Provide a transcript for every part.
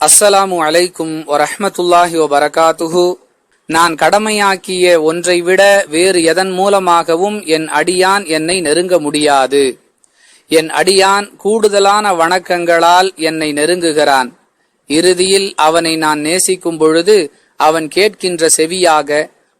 அஸ்ஸலாமு அலைக்கும் வரஹமத்துல்லாஹி வரகாத்துஹு நான் கடமையாக்கிய ஒன்றை விட வேறு எதன் மூலமாகவும் என் அடியான் என்னை நெருங்க முடியாது. என் அடியான் கூடுதலான வணக்கங்களால் என்னை நெருங்குகிறான். இறுதியில் அவனை நான் நேசிக்கும் பொழுது அவன் கேட்கின்ற செவியாக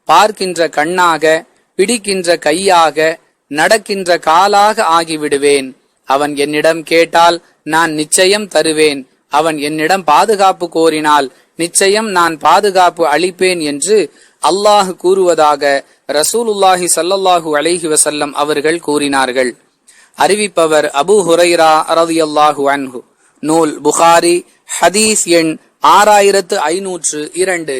பார்க்கின்ற கண்ணாக பிடிக்கின்ற கையாக நடக்கின்ற காலாக ஆகிவிடுவேன். அவன் என்னிடம் கேட்டால் நான் நிச்சயம் தருவேன். அவன் என்னிடம் பாதுகாப்பு கோரினால் நிச்சயம் நான் பாதுகாப்பு அளிப்பேன் என்று அல்லாஹ் கூறுவதாக ரசூலுல்லாஹி சல்லல்லாஹு அலைஹி வசல்லம் அவர்கள் கூறினார்கள். அறிவிப்பவர் அபு ஹுரைரா ரதியல்லாஹு அன்ஹு. நூல் புகாரி ஹதீஸ் எண் ஆறாயிரத்து ஐநூற்று இரண்டு.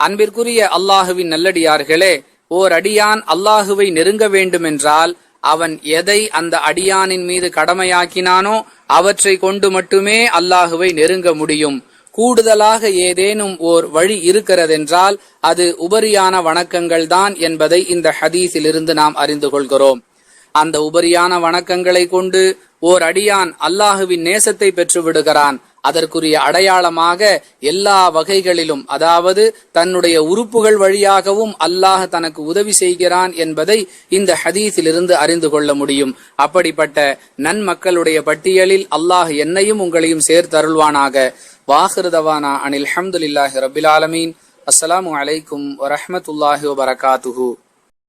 அன்பிற்குரிய அல்லாஹுவின் நல்லடியார்களே ஓர் அடியான் அல்லாஹுவை நெருங்க வேண்டுமென்றால் அவன் எதை அந்த அடியானின் மீது கடமையாக்கினானோ அவற்றை கொண்டு மட்டுமே அல்லாஹுவை நெருங்க முடியும். கூடுதலாக ஏதேனும் ஓர் வழி இருக்கிறதென்றால் அது உபரியான வணக்கங்கள் தான் என்பதை இந்த ஹதீஸிலிருந்து நாம் அறிந்து கொள்கிறோம். அந்த உபரியான வணக்கங்களை கொண்டு ஓர் அடியான் அல்லாஹுவின் நேசத்தை பெற்று விடுகிறான் அதற்குரிய அடையாளமாக எல்லா வகைகளிலும் அதாவது தன்னுடைய உறுப்புகள் வழியாகவும் அல்லாஹ் தனக்கு உதவி செய்கிறான் என்பதை இந்த ஹதீஸிலிருந்து அறிந்து கொள்ள முடியும். அப்படிப்பட்ட நன்மக்களுடைய பட்டியலில் அல்லாஹ் என்னையும் உங்களையும் சேர்த்தருள்வானாக. வாஹிருதவானா அனில் அஹமதுல்லாஹி ரபில் ஆலமீன். அஸ்லாம் அலைக்கும் வரமத்துல்லாஹி வபரகாத்துஹூ.